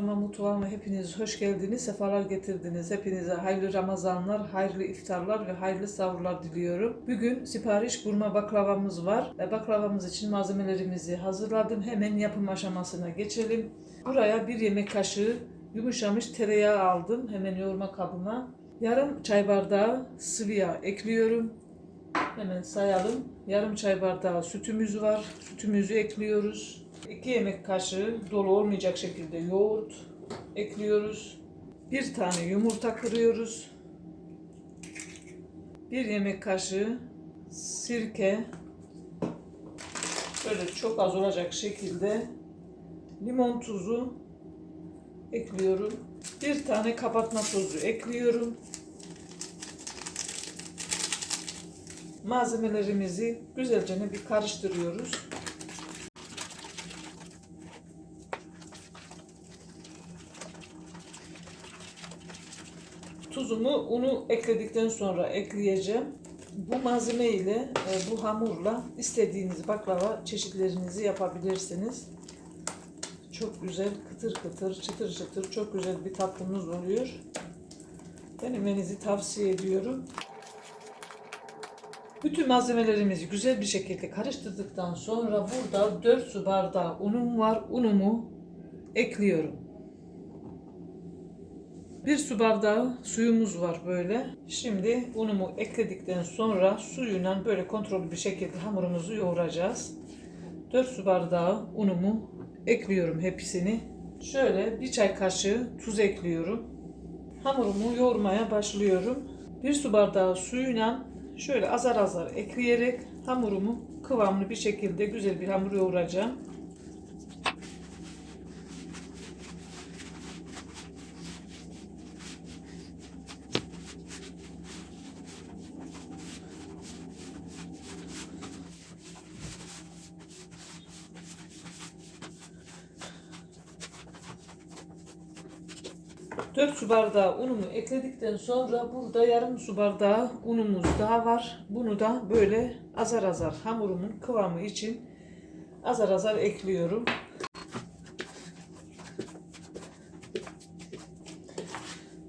kanalıma, mutfağıma hepiniz hoş geldiniz, sefalar getirdiniz. Hepinize hayırlı Ramazanlar, hayırlı iftarlar ve hayırlı sahurlar diliyorum. Bugün sipariş burma baklavamız var. Ve baklavamız için malzemelerimizi hazırladım. Hemen yapım aşamasına geçelim. Buraya bir yemek kaşığı yumuşamış tereyağı aldım. Hemen yoğurma kabıma. Yarım çay bardağı sıvı yağ ekliyorum. Hemen sayalım. Yarım çay bardağı sütümüz var. Sütümüzü ekliyoruz. 2 yemek kaşığı dolu olmayacak şekilde yoğurt ekliyoruz. Bir tane yumurta kırıyoruz. Bir yemek kaşığı sirke. Böyle çok az olacak şekilde limon tuzu ekliyorum. Bir tane kapatma tozu ekliyorum. Malzemelerimizi güzelce bir karıştırıyoruz. Tuzumu, unu ekledikten sonra ekleyeceğim. Bu malzeme ile, e, bu hamurla istediğiniz baklava çeşitlerinizi yapabilirsiniz. Çok güzel, kıtır kıtır, çıtır çıtır, çok güzel bir tatlımız oluyor. Denemenizi tavsiye ediyorum. Bütün malzemelerimizi güzel bir şekilde karıştırdıktan sonra burada 4 su bardağı unum var. Unumu ekliyorum. Bir su bardağı suyumuz var böyle. Şimdi unumu ekledikten sonra suyuyla böyle kontrollü bir şekilde hamurumuzu yoğuracağız. 4 su bardağı unumu ekliyorum hepsini. Şöyle bir çay kaşığı tuz ekliyorum. Hamurumu yoğurmaya başlıyorum. Bir su bardağı suyuyla şöyle azar azar ekleyerek hamurumu kıvamlı bir şekilde güzel bir hamur yoğuracağım. Su bardağı unumu ekledikten sonra burada yarım su bardağı unumuz daha var. Bunu da böyle azar azar hamurumun kıvamı için azar azar ekliyorum.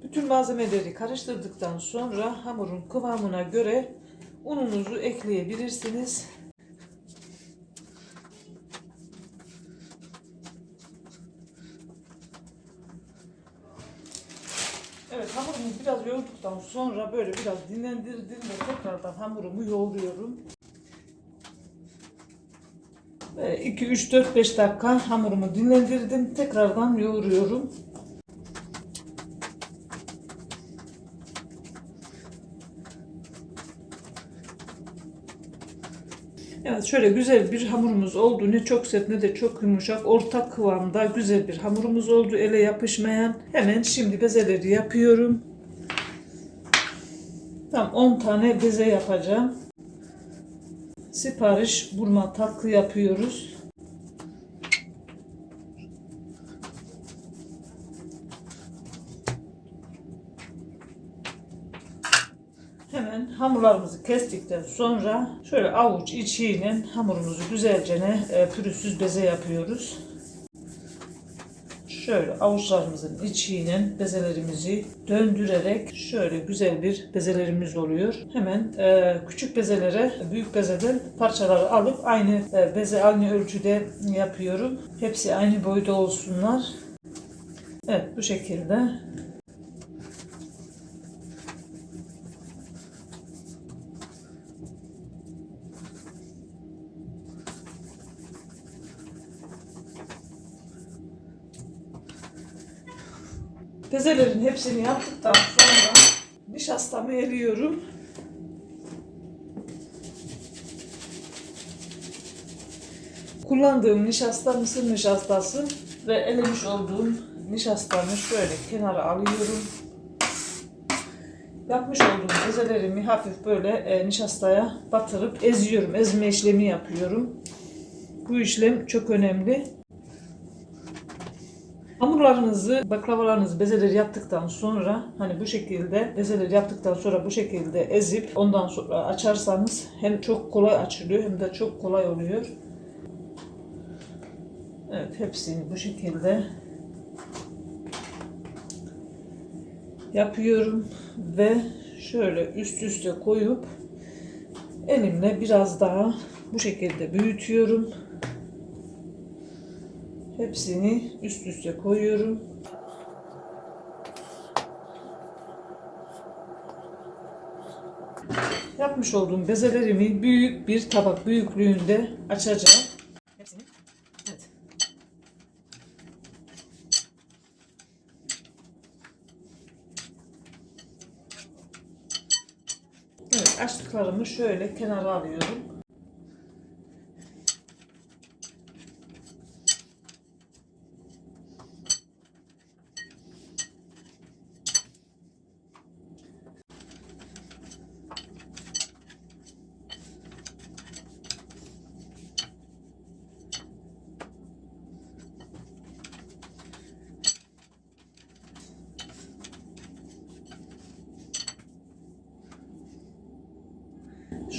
Bütün malzemeleri karıştırdıktan sonra hamurun kıvamına göre ununuzu ekleyebilirsiniz. Evet hamurumu biraz yoğurduktan sonra böyle biraz dinlendirdim ve tekrardan hamurumu yoğuruyorum. 2 3 4 5 dakika hamurumu dinlendirdim. Tekrardan yoğuruyorum. Evet şöyle güzel bir hamurumuz oldu. Ne çok sert ne de çok yumuşak. Orta kıvamda güzel bir hamurumuz oldu. Ele yapışmayan. Hemen şimdi bezeleri yapıyorum. Tam 10 tane beze yapacağım. Sipariş burma tatlı yapıyoruz. Hemen hamurlarımızı kestikten sonra şöyle avuç içiyle hamurumuzu güzelce e, pürüzsüz beze yapıyoruz. Şöyle avuçlarımızın içiyle bezelerimizi döndürerek şöyle güzel bir bezelerimiz oluyor. Hemen e, küçük bezelere büyük bezeden parçaları alıp aynı e, beze aynı ölçüde yapıyorum. Hepsi aynı boyda olsunlar. Evet bu şekilde Bezelerin hepsini yaptıktan sonra nişastamı eliyorum. Kullandığım nişasta mısır nişastası ve elemiş olduğum nişastamı şöyle kenara alıyorum. Yapmış olduğum bezelerimi hafif böyle e, nişastaya batırıp eziyorum. Ezme işlemi yapıyorum. Bu işlem çok önemli. Hamurlarınızı, baklavalarınızı, bezeleri yaptıktan sonra hani bu şekilde bezeleri yaptıktan sonra bu şekilde ezip ondan sonra açarsanız hem çok kolay açılıyor hem de çok kolay oluyor. Evet hepsini bu şekilde yapıyorum ve şöyle üst üste koyup elimle biraz daha bu şekilde büyütüyorum. Hepsini üst üste koyuyorum. Yapmış olduğum bezelerimi büyük bir tabak büyüklüğünde açacağım. Hepsini. Evet. Evet, açtıklarımı şöyle kenara alıyorum.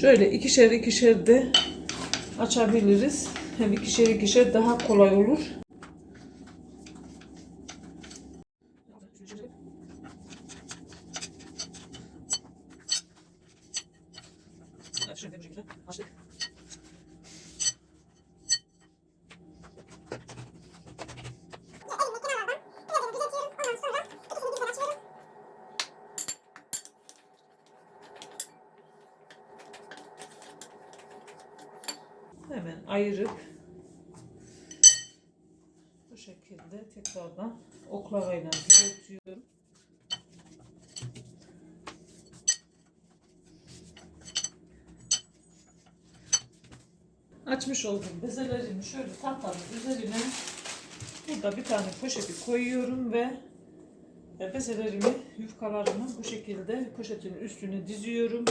Şöyle ikişer ikişer de açabiliriz. Hem ikişer ikişer daha kolay olur. Evet, şöyle bu şekilde açtık. Hemen ayırıp bu şekilde tekrardan oklavayla düzeltiyorum. Açmış olduğum bezelerimi şöyle tahtanın üzerine burada bir tane poşeti koyuyorum ve bezelerimi, yufkalarımı bu şekilde poşetin üstüne diziyorum.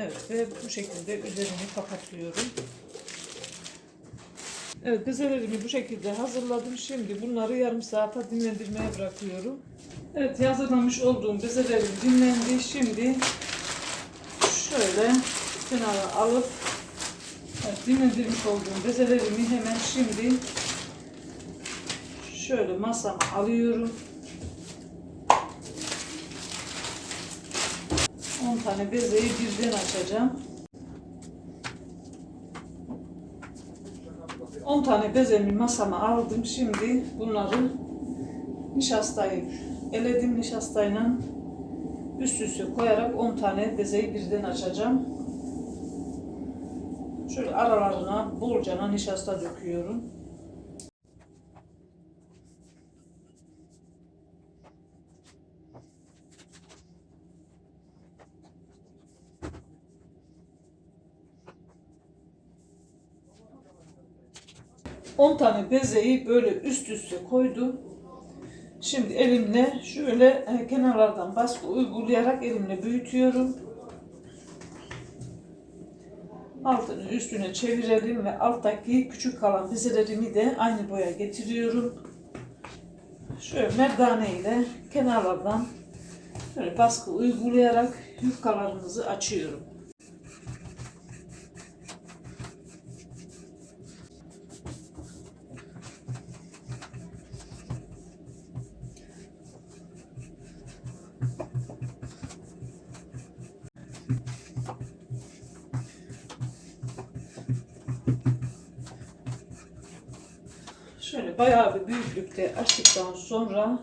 Evet ve bu şekilde üzerini kapatıyorum. Evet bezelerimi bu şekilde hazırladım. Şimdi bunları yarım saate dinlendirmeye bırakıyorum. Evet hazırlamış olduğum bezelerim dinlendi. Şimdi şöyle kenara alıp evet, dinlendirmiş olduğum bezelerimi hemen şimdi şöyle masama alıyorum. Tane bezeyi birden açacağım. 10 tane bezemi masama aldım. Şimdi bunları nişastayı eledim nişastayla üst üste koyarak 10 tane bezeyi birden açacağım. Şöyle aralarına bolcana nişasta döküyorum. Tane bezeyi böyle üst üste koydum. Şimdi elimle şöyle e, kenarlardan baskı uygulayarak elimle büyütüyorum. Altını üstüne çevirelim ve alttaki küçük kalan bezelerimi de aynı boya getiriyorum. Şöyle merdane ile kenarlardan böyle baskı uygulayarak yufkalarımızı açıyorum. Şöyle bayağı bir büyüklükte açtıktan sonra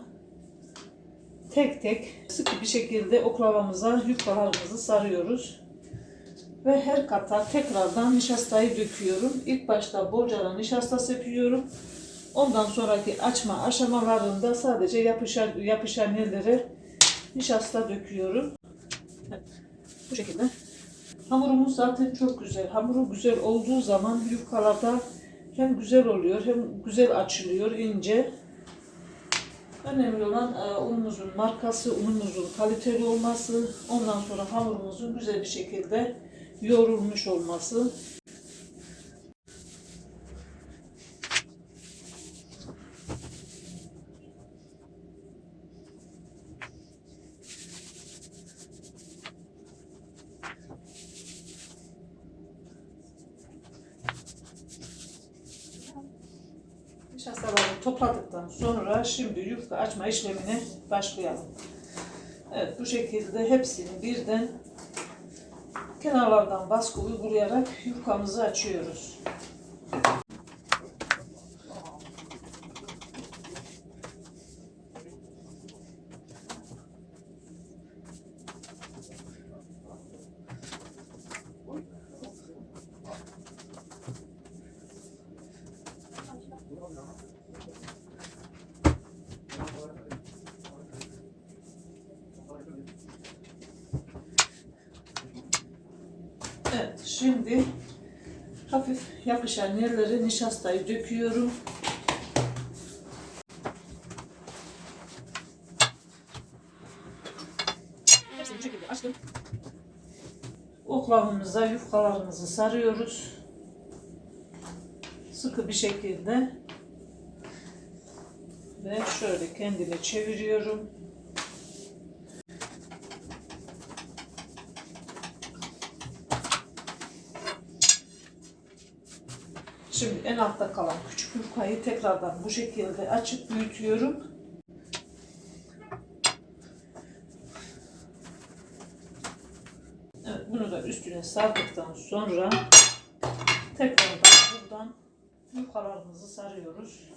tek tek sıkı bir şekilde oklavamıza yufkalarımızı sarıyoruz. Ve her kata tekrardan nişastayı döküyorum. İlk başta bolcana nişasta sepiyorum. Ondan sonraki açma aşamalarında sadece yapışan, yapışan yerlere nişasta döküyorum. Bu şekilde. Hamurumuz zaten çok güzel. Hamuru güzel olduğu zaman yufkalarda hem güzel oluyor hem güzel açılıyor ince. Önemli olan e, unumuzun markası, unumuzun kaliteli olması, ondan sonra hamurumuzun güzel bir şekilde yoğrulmuş olması. Nişastaları topladıktan sonra şimdi yufka açma işlemine başlayalım. Evet bu şekilde hepsini birden kenarlardan baskı uygulayarak yufkamızı açıyoruz. Evet şimdi hafif yapışan yerlere nişastayı döküyorum. Hepsini. Oklavamıza yufkalarımızı sarıyoruz. Sıkı bir şekilde. Ve şöyle kendine çeviriyorum. Şimdi en altta kalan küçük yufkayı tekrardan bu şekilde açıp büyütüyorum. Evet, bunu da üstüne sardıktan sonra tekrardan buradan yufkalarımızı sarıyoruz.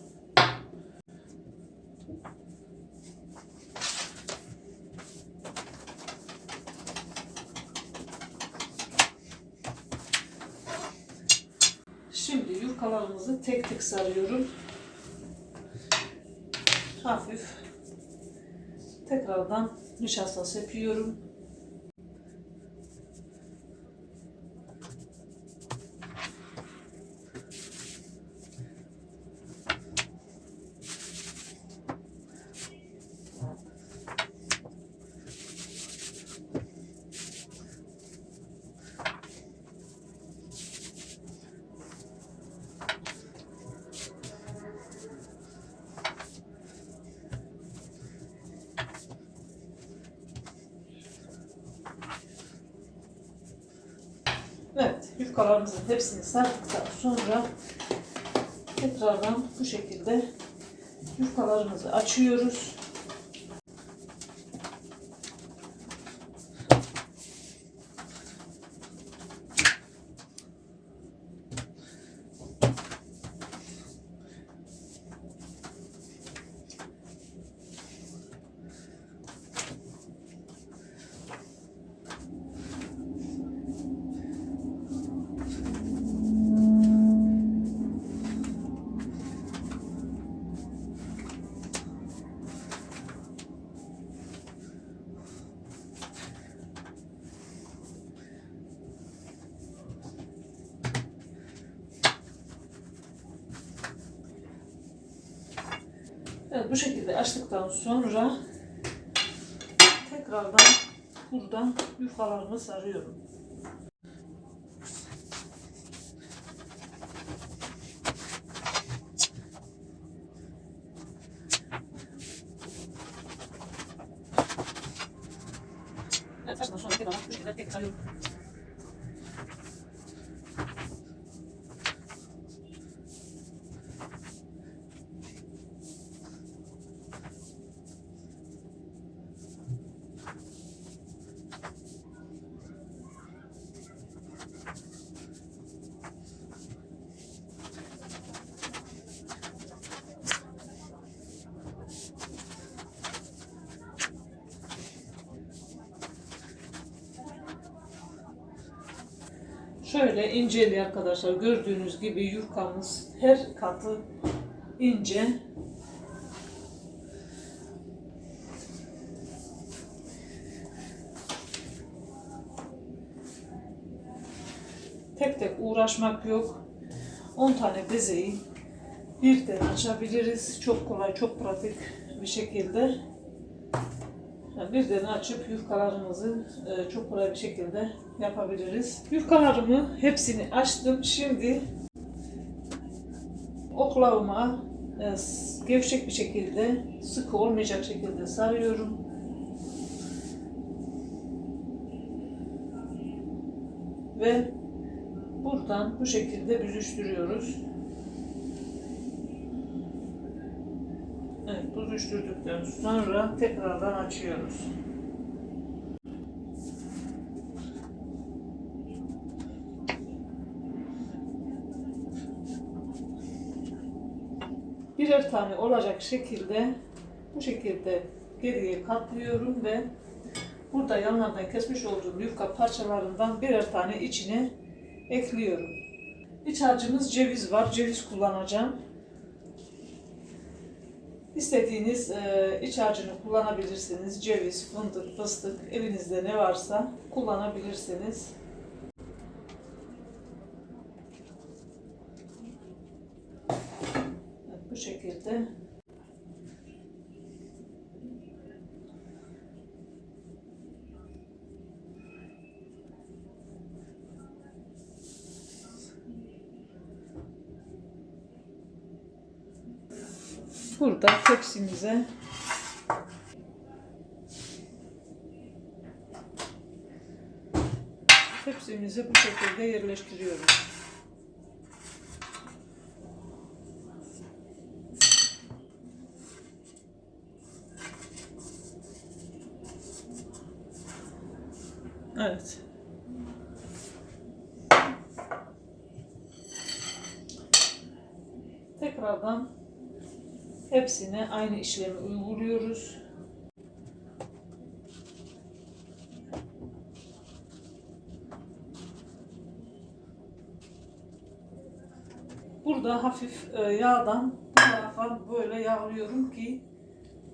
Şimdi yufkalarımızı tek tek sarıyorum. Hafif tekrardan nişasta sepiyorum. Evet, yufkalarımızın hepsini sardıktan sonra tekrardan bu şekilde yufkalarımızı açıyoruz. Bu şekilde açtıktan sonra tekrardan buradan yufkalarımı sarıyorum. Evet, açtıktan sonra tekrardan bu şekilde tek sarıyorum. Şöyle inceli arkadaşlar gördüğünüz gibi yufkamız her katı ince. Tek tek uğraşmak yok. 10 tane bezeyi birden açabiliriz. Çok kolay, çok pratik bir şekilde. Yani birden açıp yufkalarımızı e, çok kolay bir şekilde yapabiliriz. Yufkalarımı hepsini açtım. Şimdi oklavama e, gevşek bir şekilde, sıkı olmayacak şekilde sarıyorum. Ve buradan bu şekilde büzüştürüyoruz. Evet, buzuşturduktan sonra tekrardan açıyoruz. Birer tane olacak şekilde bu şekilde geriye katlıyorum ve burada yanlardan kesmiş olduğum yufka parçalarından birer tane içine ekliyorum. İç harcımız ceviz var. Ceviz kullanacağım. İstediğiniz e, iç harcını kullanabilirsiniz. Ceviz, fındık, fıstık elinizde ne varsa kullanabilirsiniz. Evet, bu şekilde burada tepsimize tepsimizi bu şekilde yerleştiriyoruz. Evet. Tekrardan hepsine aynı işlemi uyguluyoruz. Burada hafif e, yağdan bu böyle yağlıyorum ki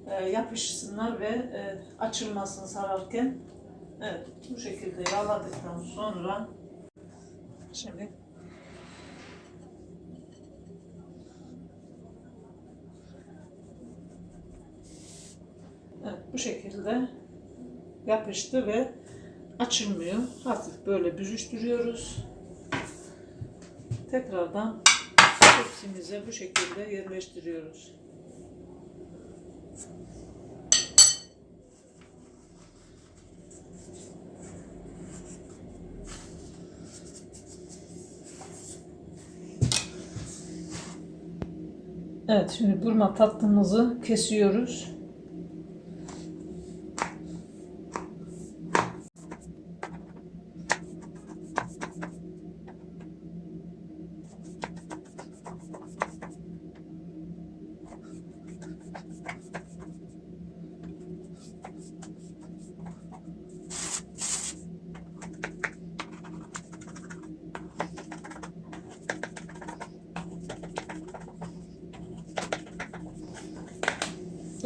e, yapışsınlar ve e, açılmasın sararken. Evet, bu şekilde yağladıktan sonra şimdi Evet, bu şekilde yapıştı ve açılmıyor. Hafif böyle büzüştürüyoruz. Tekrardan tepsimize bu şekilde yerleştiriyoruz. Evet, şimdi burma tatlımızı kesiyoruz.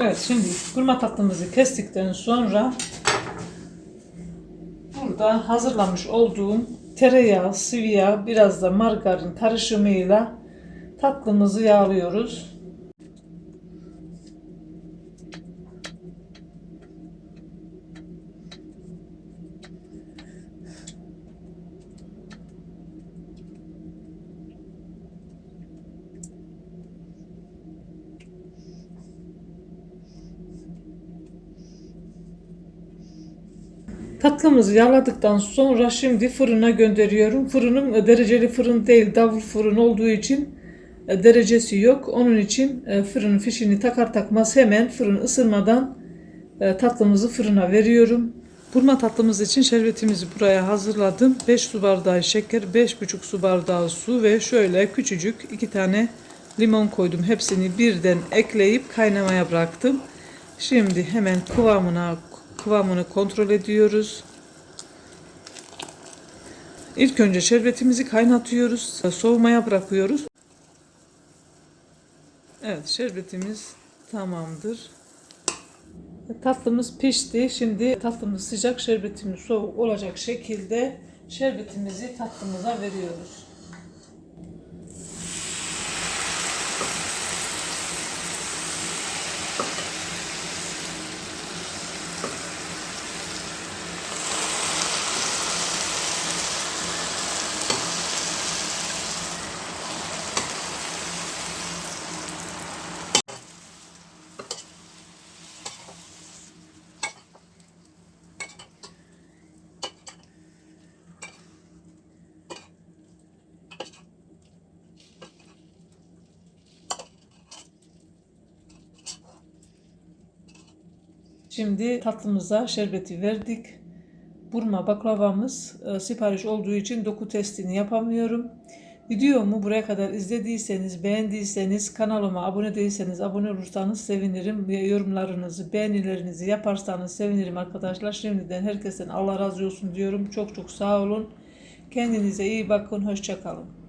Evet şimdi kurma tatlımızı kestikten sonra burada hazırlamış olduğum tereyağı, sıvı yağ, biraz da margarin karışımıyla tatlımızı yağlıyoruz. Tatlımızı yağladıktan sonra şimdi fırına gönderiyorum. Fırınım e, dereceli fırın değil, davul fırın olduğu için e, derecesi yok. Onun için e, fırının fişini takar takmaz hemen fırın ısınmadan tatlımızı fırına veriyorum. Burma tatlımız için şerbetimizi buraya hazırladım. 5 su bardağı şeker, 5,5 su bardağı su ve şöyle küçücük iki tane limon koydum. Hepsini birden ekleyip kaynamaya bıraktım. Şimdi hemen kıvamına kıvamını kontrol ediyoruz. İlk önce şerbetimizi kaynatıyoruz. Soğumaya bırakıyoruz. Evet şerbetimiz tamamdır. Tatlımız pişti. Şimdi tatlımız sıcak, şerbetimiz soğuk olacak şekilde şerbetimizi tatlımıza veriyoruz. Şimdi tatlımıza şerbeti verdik. Burma baklavamız e, sipariş olduğu için doku testini yapamıyorum. Videomu buraya kadar izlediyseniz, beğendiyseniz, kanalıma abone değilseniz abone olursanız sevinirim. Ve yorumlarınızı, beğenilerinizi yaparsanız sevinirim arkadaşlar. Şimdiden herkesten Allah razı olsun diyorum. Çok çok sağ olun. Kendinize iyi bakın. Hoşçakalın.